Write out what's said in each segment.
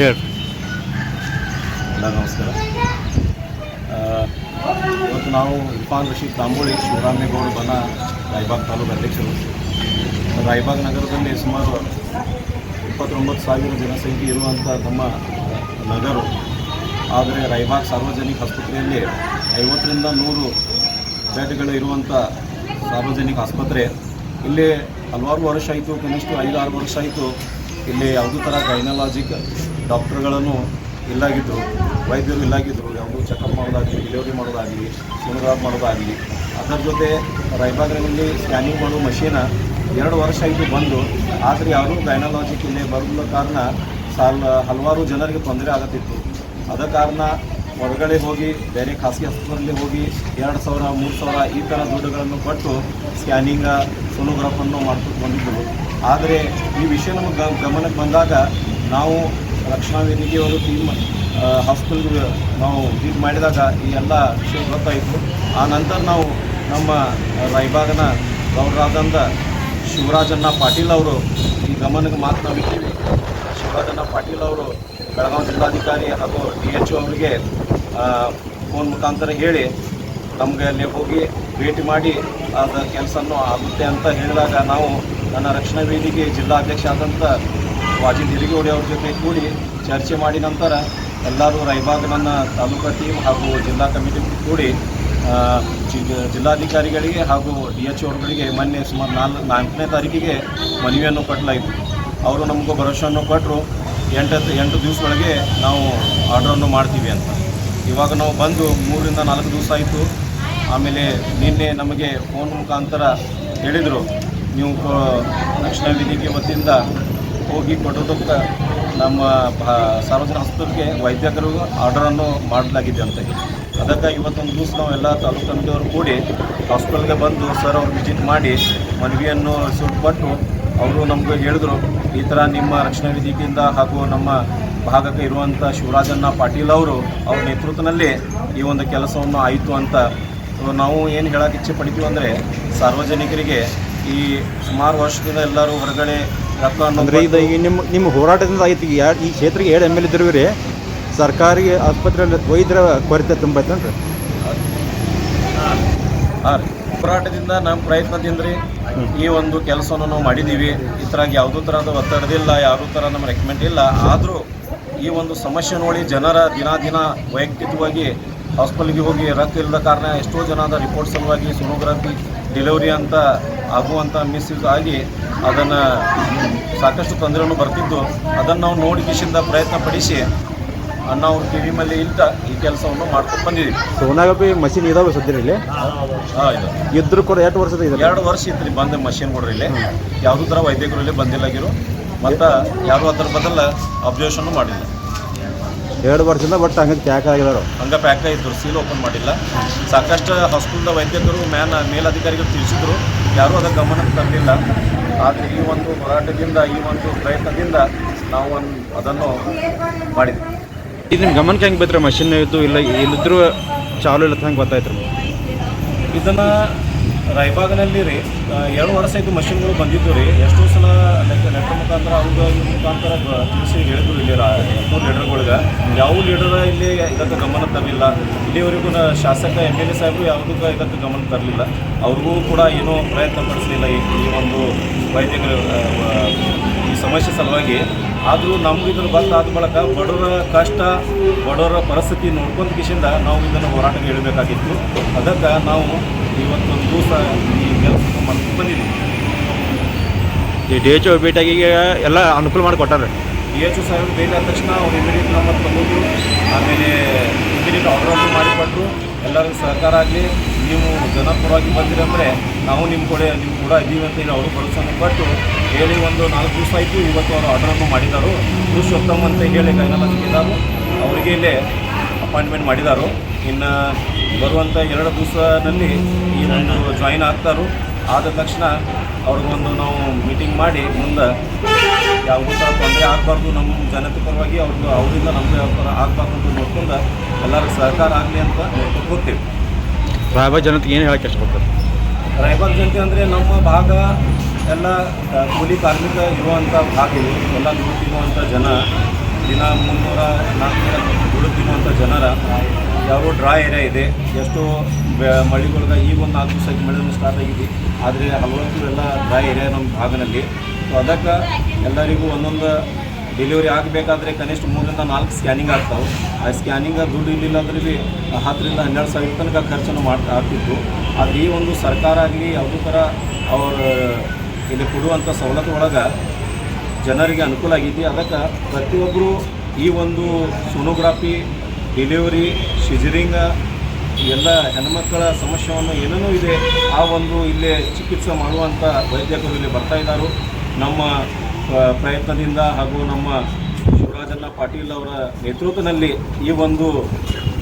ಎಲ್ಲ ನಮಸ್ಕಾರ. ಇವತ್ತು ನಾವು ಇರ್ಫಾನ್ ರಶೀದ್ ತಾಂಬೋಳಿ ಶಿವರಾಮೇಗೌಡ ಬನ ರಾಯಬಾಗ್ ತಾಲೂಕು ಅಧ್ಯಕ್ಷರು. ರಾಯಬಾಗ್ ನಗರದಲ್ಲಿ ಸುಮಾರು ಇಪ್ಪತ್ತೊಂಬತ್ತು ಸಾವಿರ ಜನಸಂಖ್ಯೆ ಇರುವಂಥ ನಮ್ಮ ನಗರ. ಆದರೆ ರಾಯಬಾಗ್ ಸಾರ್ವಜನಿಕ ಆಸ್ಪತ್ರೆಯಲ್ಲಿ ಐವತ್ತರಿಂದ ನೂರು ಬೆಡ್ಗಳು ಇರುವಂಥ ಸಾರ್ವಜನಿಕ ಆಸ್ಪತ್ರೆ. ಇಲ್ಲಿ ಹಲವಾರು ವರ್ಷ ಆಯಿತು, ಕನಿಷ್ಠ ಐದು ಆರು ವರ್ಷ ಆಯಿತು. ಇಲ್ಲಿ ಯಾವುದೇ ಥರ ಗೈನಲಾಜಿಕ್ ಡಾಕ್ಟರ್ಗಳನ್ನು ಇಲ್ಲಾಗಿದ್ದರು ವೈದ್ಯರು ಇಲ್ಲಾಗಿದ್ದರು ಯಾವುದೂ ಚೆಕಪ್ ಮಾಡೋದಾಗಲಿ ಡೆಲಿವರಿ ಮಾಡೋದಾಗಲಿ ಸೋನೋಗ್ರಾಫ್ ಮಾಡೋದಾಗಲಿ, ಅದರ ಜೊತೆ ರಾಯಬಾಗ್ನಲ್ಲಿ ಸ್ಕ್ಯಾನಿಂಗ್ ಮಾಡೋ ಮಷೀನ ಎರಡು ವರ್ಷ ಆಯಿತು ಬಂದು, ಆದರೆ ಯಾರೂ ಗೈನಾಲಜಿಕ್ ಇಲ್ಲೇ ಬರೋದ ಕಾರಣ ಸಾಲ, ಹಲವಾರು ಜನರಿಗೆ ತೊಂದರೆ ಆಗುತ್ತಿತ್ತು. ಅದ ಕಾರಣ ಹೊರಗಡೆ ಹೋಗಿ, ಬೇರೆ ಖಾಸಗಿ ಆಸ್ಪತ್ರೆಯಲ್ಲಿ ಹೋಗಿ, ಎರಡು ಸಾವಿರ, ಮೂರು ಸಾವಿರ ಈ ಥರ ದುಡ್ಡುಗಳನ್ನು ಕೊಟ್ಟು ಸ್ಕ್ಯಾನಿಂಗ ಸೋನೋಗ್ರಾಫನ್ನು ಮಾಡ್ಕೊಂಡು ಬಂದಿದ್ದರು. ಆದರೆ ಈ ವಿಷಯ ನಮಗೆ ಗಮನಕ್ಕೆ ಬಂದಾಗ ನಾವು ರಕ್ಷಣಾ ವೇದಿಕೆಯವರು ಟೀಮ್ ಹಾಸ್ಪಿಟಲ್ಗೆ ನಾವು ಇದು ಮಾಡಿದಾಗ ಈ ಎಲ್ಲ ವಿಷಯ ಗೊತ್ತಾಯಿತು. ಆ ನಂತರ ನಾವು ನಮ್ಮ ರಾಯಬಾಗನ ಗೌರವಾದಂಥ ಶಿವರಾಜಣ್ಣ ಪಾಟೀಲ್ ಅವರು ಈ ಗಮನಕ್ಕೆ ಮಾತ್ರ ನಾವಿದ್ದೀವಿ ಶಿವರಾಜಣ್ಣ ಪಾಟೀಲ್ ಅವರು ಬೆಳಗಾವಿ ಜಿಲ್ಲಾಧಿಕಾರಿ ಹಾಗೂ ಡಿ ಎಚ್ ಅವರಿಗೆ ಫೋನ್ ಮುಖಾಂತರ ಹೇಳಿ ನಮಗೆ ಅಲ್ಲಿ ಹೋಗಿ ಭೇಟಿ ಮಾಡಿ ಅದರ ಕೆಲಸನೂ ಆಗುತ್ತೆ ಅಂತ ಹೇಳಿದಾಗ ನಾವು ನನ್ನ ರಕ್ಷಣಾ ವೇದಿಕೆ ಜಿಲ್ಲಾಧ್ಯಕ್ಷ ಆದಂಥ ವಾಜಿದ್ ಹಿರಿಗೋಡಿ ಅವ್ರ ಜೊತೆ ಕೂಡಿ ಚರ್ಚೆ ಮಾಡಿ ನಂತರ ಎಲ್ಲರೂ ರಾಯಬಾಗ್ ನನ್ನ ತಾಲೂಕಾ ಟೀಮ್ ಹಾಗೂ ಜಿಲ್ಲಾ ಕಮಿಟಿ ಕೂಡಿ ಜಿಲ್ಲಾಧಿಕಾರಿಗಳಿಗೆ ಹಾಗೂ ಡಿ ಎಚ್ ಅವ್ರಗಳಿಗೆ ಮೊನ್ನೆ ಸುಮಾರು ನಾಲ್ಕು ನಾಲ್ಕನೇ ತಾರೀಕಿಗೆ ಮನವಿಯನ್ನು ಕೊಟ್ಟಲಾಯಿತು ಅವರು ನಮಗೂ ಭರವಸೆಯನ್ನು ಕೊಟ್ಟರು ಎಂಟು ಎಂಟು ದಿವಸ ಒಳಗೆ ನಾವು ಆರ್ಡ್ರನ್ನು ಮಾಡ್ತೀವಿ ಅಂತ. ಇವಾಗ ನಾವು ಬಂದು ಮೂರರಿಂದ ನಾಲ್ಕು ದಿವಸ ಆಯಿತು. ಆಮೇಲೆ ನಿನ್ನೆ ನಮಗೆ ಫೋನ್ ಮುಖಾಂತರ ಹೇಳಿದರು, ನೀವು ರಕ್ಷಣಾ ವೇದಿಕೆ ವತಿಯಿಂದ ಹೋಗಿ ಕೊಡೋದಕ್ಕೆ ನಮ್ಮ ಸಾರ್ವಜನಿಕ ಆಸ್ಪತ್ರೆಗೆ ವೈದ್ಯಕರು ಆರ್ಡರನ್ನು ಮಾಡಲಾಗಿದೆ ಅಂತ ಅದಕ್ಕೆ ಇವತ್ತೊಂದು ದಿವಸ ನಾವು ಎಲ್ಲ ತಾಲೂಕು ಕಮಿಟಿಯವರು ಕೂಡಿ ಹಾಸ್ಪಿಟಲ್ಗೆ ಬಂದು ಸರ್ ಅವ್ರು ವಿಸಿಟ್ ಮಾಡಿ ಮನವಿಯನ್ನು ರಿಸೀವ್ ಕೊಟ್ಟು ಅವರು ನಮಗೆ ಹೇಳಿದ್ರು, ಈ ಥರ ನಿಮ್ಮ ರಕ್ಷಣಾ ವೇದಿಕೆಯಿಂದ ಹಾಗೂ ನಮ್ಮ ಭಾಗಕ್ಕೆ ಇರುವಂಥ ಶಿವರಾಜಣ್ಣ ಪಾಟೀಲ್ ಅವರು ಅವ್ರ ನೇತೃತ್ವದಲ್ಲಿ ಈ ಒಂದು ಕೆಲಸವನ್ನು ಆಯಿತು ಅಂತ ನಾವು ಏನು ಹೇಳಕ್ಕೆ ಇಚ್ಛೆ ಪಡ್ತೀವಿ ಅಂದರೆ ಸಾರ್ವಜನಿಕರಿಗೆ ಈ ಸುಮಾರು ವರ್ಷದಿಂದ ಎಲ್ಲರೂ ಹೊರಗಡೆ ಅಂದ್ರೆ ಇದು ಈ ಈಗ ನಿಮ್ಮ ನಿಮ್ಮ ಹೋರಾಟದಿಂದ ಆಯ್ತು. ಈಗ ಎರಡು ಈ ಕ್ಷೇತ್ರಕ್ಕೆ ಏಳು ಎಂ ಎಲ್ ಇದ್ದರು ರೀ ಸರ್ಕಾರಿ ಆಸ್ಪತ್ರೆಯಲ್ಲಿ ವೈದ್ಯರ ಕೊರತೆ ತುಂಬ ಹಾಂ. ರೀ. ಹೋರಾಟದಿಂದ ನಮ್ಮ ಪ್ರಯತ್ನದಿಂದ ರೀ ಈ ಒಂದು ಕೆಲಸವನ್ನು ನಾವು ಮಾಡಿದ್ದೀವಿ ಈ ಥರ ಯಾವುದೂ ಥರದ ಒತ್ತಡದಿಲ್ಲ ಯಾವುದೂ ಥರ ನಮ್ಮ ರೆಕಮೆಂಡ್ ಇಲ್ಲ. ಆದರೂ ಈ ಒಂದು ಸಮಸ್ಯೆ ನೋಡಿ ಜನರ ದಿನ ದಿನ ವೈಯಕ್ತಿಕವಾಗಿ ಹಾಸ್ಪಿಟಲ್ಗೆ ಹೋಗಿ ರಕ್ತ ಇಲ್ಲದ ಕಾರಣ ಎಷ್ಟೋ ಜನದ ರಿಪೋರ್ಟ್ ಸಲುವಾಗಿ ಸೋನೋಗ್ರಫಿ ಡೆಲಿವರಿ ಅಂತ ಆಗುವಂಥ ಮಿಸ್ಯೂಸ್ ಆಗಿ ಅದನ್ನು ಸಾಕಷ್ಟು ತೊಂದರೆಯನ್ನು ಬರ್ತಿದ್ದು. ಅದನ್ನು ನಾವು ನೋಡಿ ಕಿಶಿಂದ ಪ್ರಯತ್ನ ಪಡಿಸಿ ಅಣ್ಣ ಅವ್ರ ಟಿ ವಿ ಮೇಲೆ ಇಲ್ದ ಈ ಕೆಲಸವನ್ನು ಮಾಡ್ಕೊಂಡು ಬಂದಿದ್ದೀವಿ. ಸೋನಾಗಪಿ ಮಷಿನ್ ಇದಾವೆ ಸದ್ಯ ಇಲ್ಲಿ? ಇದ್ರ ಇದು. ಇದ್ರು ಕೂಡ ಎರಡು ವರ್ಷದ ಇದೆ? ಎರಡು ವರ್ಷ ಇತ್ತು ರೀ ಬಂದ ಮಷಿನ್ ಕೊಡ್ರಿ ಇಲ್ಲಿ. ಯಾವುದೂ ಥರ ವೈದ್ಯಕರು ಇಲ್ಲಿ ಬಂದಿಲ್ಲಾಗಿರು ಮತ್ತು ಯಾರು ಅದರ ಬದಲ ಅಬ್ಸರ್ವೇಷನ್ನು ಮಾಡಿಲ್ಲ. ಎರಡು ವರ್ಷದಿಂದ ಬಟ್ ಹಂಗೆ ಕ್ಯಾಕ್ ಆಗಿದ್ದಾರೆ ಹಂಗೆ ಪ್ಯಾಕ ಇದ್ರು ಸೀಲ್ ಓಪನ್ ಮಾಡಿಲ್ಲ. ಸಾಕಷ್ಟು ಹಾಸ್ಪಿಟಲ್ದ ವೈದ್ಯಕರು ಮ್ಯಾನ್ ಮೇಲಧಿಕಾರಿಗಳು ತಿಳಿಸಿದ್ರು. ಯಾರೂ ಅದಕ್ಕೆ ಗಮನಕ್ಕೆ ತರಲಿಲ್ಲ ಆದರೆ ಈ ಒಂದು ಹೋರಾಟದಿಂದ ಈ ಒಂದು ಪ್ರಯತ್ನದಿಂದ ನಾವು ಒಂದು ಅದನ್ನು ಮಾಡಿದ್ವಿ. ಇದು ನಿಮ್ಮ ಗಮನಕ್ಕೆ ಹೆಂಗೆ ಬೈತ್ರಿ? ಮಷಿನ್ ಇದ್ದು ಇಲ್ಲ ಇಲ್ಲಿದ್ರೂ ಚಾಲು ಇಲ್ಲ ಹೆಂಗೆ ಗೊತ್ತಾಯ್ತು ರೀ ಇದನ್ನು ರಾಯಬಾಗ್ನಲ್ಲಿ ರೀ ಎರಡು ವರ್ಷ ಇದು ಮಷಿನ್ಗಳು ಬಂದಿದ್ದು ರೀ. ಎಷ್ಟೋ ಸಲ ಲೈಕ್ ಲೆಟರ್ ಮುಖಾಂತರ ಅವ್ರ ಮುಖಾಂತರ ತಿಳಿಸಿ ಹೇಳಿದ್ರು ಇಲ್ಲಿ ಮೂರು ಲೀಡರ್ಗಳಿಗೆ ಯಾವ ಲೀಡರ್ ಇಲ್ಲಿ ಇದಕ್ಕೆ ಗಮನ ತರಲಿಲ್ಲ. ಇಲ್ಲಿವರೆಗೂ ಶಾಸಕ ಎಂ ಎಲ್ ಎ ಸಾಹೇಬರು ಯಾವುದಕ್ಕೂ ಇದಕ್ಕೆ ಗಮನ ತರಲಿಲ್ಲ. ಅವ್ರಿಗೂ ಕೂಡ ಏನೂ ಪ್ರಯತ್ನ ಪಡಿಸಲಿಲ್ಲ ಈ ಒಂದು ವೈದ್ಯಕೀಯ ಈ ಸಮಸ್ಯೆ ಸಲುವಾಗಿ. ಆದರೂ ನಮ್ಗೆ ಇದ್ರ ಬಂದಾದ ಬಳಿಕ ಬಡವರ ಕಷ್ಟ, ಬಡವರ ಪರಿಸ್ಥಿತಿ ನೋಡ್ಕೊಂಡು ಕಿಶಿಂದ ನಾವು ಇದನ್ನು ಹೋರಾಟಕ್ಕೆ ಇಡಬೇಕಾಗಿತ್ತು ಅದಕ್ಕೆ ನಾವು ಇವತ್ತೊಂದು ದಿವಸ ಈ ಕೆಲಸ ಮಾಡ್ಕೊಂಡು ಬಂದಿದ್ದೀವಿ ಈ ಡಿ ಎಚ್ ಓ ಭೇಟಿಯಾಗಿ ಎಲ್ಲ ಅನುಕೂಲ ಮಾಡಿ ಕೊಟ್ಟಾರೆ. ಡಿ ಎಚ್ ಒ ಸಾಹೇಬ್ ಭೇಟಿ ಆದ ತಕ್ಷಣ ಅವ್ರು ಇಮಿಡಿಯೇಟ್ ನಮ್ಮ ತಂದಿದ್ರು ಆಮೇಲೆ ಇಮಿಡಿಯೇಟ್ ಆರ್ಡರ್ ಮಾಡಿಕೊಟ್ರು. ಎಲ್ಲರಿಗೂ ಸಹಕಾರ ಆಗಲಿ. ನೀವು ಜನಪರವಾಗಿ ಬಂದಿರಂದರೆ ನಾವು ನಿಮ್ಮ ಕೂಡ ನಿಮ್ಮ ಕೂಡ ಇದ್ದೀವಿ ಅಂತ ಹೇಳಿ ಅವರು ಭರವಸೆಯನ್ನು ಕೊಟ್ಟು ಹೇಳಿ ಒಂದು ನಾಲ್ಕು ದಿವಸ ಆಯಿತು ಇವತ್ತು ಅವರು ಆರ್ಡರನ್ನು ಮಾಡಿದರು. ಪುರುಷೋತ್ತಮ್ ಅಂತ ಹೇಳಿ ಗೈನಲಾಜಿಕ್ ಇದ್ದಾರೆ ಅವರಿಗೆ ಇಲ್ಲೇ ಅಪಾಯಿಂಟ್ಮೆಂಟ್ ಮಾಡಿದಾರು. ಇನ್ನು ಬರುವಂಥ ಎರಡು ದಿವಸದಲ್ಲಿ ಈ ಒಂದು ಜಾಯಿನ್ ಆಗ್ತಾರೋ. ಆದ ತಕ್ಷಣ ಅವ್ರಿಗೊಂದು ನಾವು ಮೀಟಿಂಗ್ ಮಾಡಿ ಮುಂದೆ ಯಾವುದೇ ಥರ ತೊಂದರೆ ಆಗಬಾರ್ದು ನಮ್ಮ ಜನತೆ ಪರವಾಗಿ ಅವ್ರದ್ದು ಅವರಿಂದ ನಮಗೆ ಯಾವ ಥರ ಆಗಬಾರ್ದು ಅಂತ ನೋಡ್ಕೊಂಡು ಎಲ್ಲರಿಗೂ ಸಹಕಾರ ಆಗಲಿ ಅಂತ ನೋಡ್ಕೊಂಡು ಹೋಗ್ತೀವಿ ರಾಯಬಾಗ್ ಜನತೆಗೆ ಏನು ಹೇಳಕ್ಕೆ ಇಷ್ಟಪಡ್ತಾರೆ? ರಾಯಬಾಗ್ ಜನತೆ ಅಂದರೆ ನಮ್ಮ ಭಾಗ ಎಲ್ಲ ಕೂಲಿ ಕಾರ್ಮಿಕ ಇರುವಂಥ ಭಾಗ ಇದು. ಎಲ್ಲ ದುಡ್ಡಿರುವಂಥ ಜನ ದಿನ ಮುನ್ನೂರ ನಾಲ್ಕುನೂರ ದುಡ್ಡು ತಿನ್ನುವಂಥ ಜನರ ಯಾವ ಡ್ರಾ ಏರಿಯಾ ಇದೆ. ಎಷ್ಟೋ ಬೆ- ಈ ಒಂದು ನಾಲ್ಕು ದಿವಸ ಆಗಿ ಮಳೆ ಸ್ಟಾರ್ಟ್ ಆಗಿದೆ. ಆದರೆ ಹಲವತ್ತು ಎಲ್ಲ ಡ್ರಾ ಏರಿಯಾ ನಮ್ಮ ಭಾಗದಲ್ಲಿ. ಸೊ ಅದಕ್ಕೆ ಎಲ್ಲರಿಗೂ ಒಂದೊಂದು ಡೆಲಿವರಿ ಆಗಬೇಕಾದ್ರೆ ಕನಿಷ್ಠ ಮೂರರಿಂದ ನಾಲ್ಕು ಸ್ಕ್ಯಾನಿಂಗ್ ಆಗ್ತಾವೆ. ಆ ಸ್ಕ್ಯಾನಿಂಗ್ ದುಡ್ಡು ಇಲ್ಲಿಲ್ಲ ಅಂದ್ರೆ ಭೀ ಹತ್ತರಿಂದ ಹನ್ನೆರಡು ಸಾವಿರ ತನಕ ಖರ್ಚನ್ನು ಮಾಡ್ತಾ ಆಗ್ತಿತ್ತು. ಆದರೆ ಈ ಒಂದು ಸರ್ಕಾರ ಆಗಲಿ, ಯಾವುದೇ ಥರ ಅವರು ಇಲ್ಲಿ ಕೊಡುವಂಥ ಸವಲತ್ತು ಒಳಗೆ ಜನರಿಗೆ ಅನುಕೂಲ ಆಗಿದೆ ಅದಕ್ಕೆ ಪ್ರತಿಯೊಬ್ಬರು ಈ ಒಂದು ಸೋನೋಗ್ರಾಫಿ ಡೆಲಿವರಿ ಶಿಜರಿಂಗ ಎಲ್ಲ ಹೆಣ್ಮಕ್ಕಳ ಸಮಸ್ಯೆಯನ್ನು ಏನೇನೋ ಇದೆ ಆ ಒಂದು ಇಲ್ಲಿ ಚಿಕಿತ್ಸೆ ಮಾಡುವಂಥ ವೈದ್ಯಕರು ಇಲ್ಲಿ ಬರ್ತಾ ಇದ್ದಾರೆ. ನಮ್ಮ ಪ್ರಯತ್ನದಿಂದ ಹಾಗೂ ನಮ್ಮ ಶಿವರಾಜಣ್ಣ ಪಾಟೀಲ್ ಅವರ ನೇತೃತ್ವದಲ್ಲಿ ಈ ಒಂದು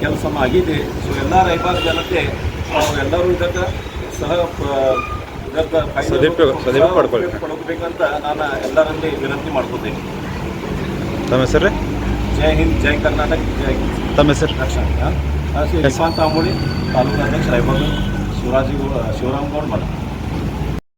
ಕೆಲಸ ಆಗಿದೆ. ಸೊ ಎಲ್ಲ ರೈತಾಪಿ ಜನತೆ ಅವರೆಲ್ಲರೂ ಇದಕ್ಕೆ ಸಹ. ಪಡ್ಕೋಬೇಕಂತ ನಾನು ಎಲ್ಲರಲ್ಲಿ ವಿನಂತಿ ಮಾಡ್ಕೋತೀನಿ. ಜೈ ಹಿಂದ್ ಜೈ ಕರ್ನಾಟಕ ಜೈ ತಮ್ಮ ಹೆಸರು? ರಕ್ಷಣಾ ತಾಲೂಕು ಅಧ್ಯಕ್ಷ ರಾಯಬಾಗ ಶಿವರಾಜಿ ಶಿವರಾಮ್ ಗೌಡ್ ಮಠ.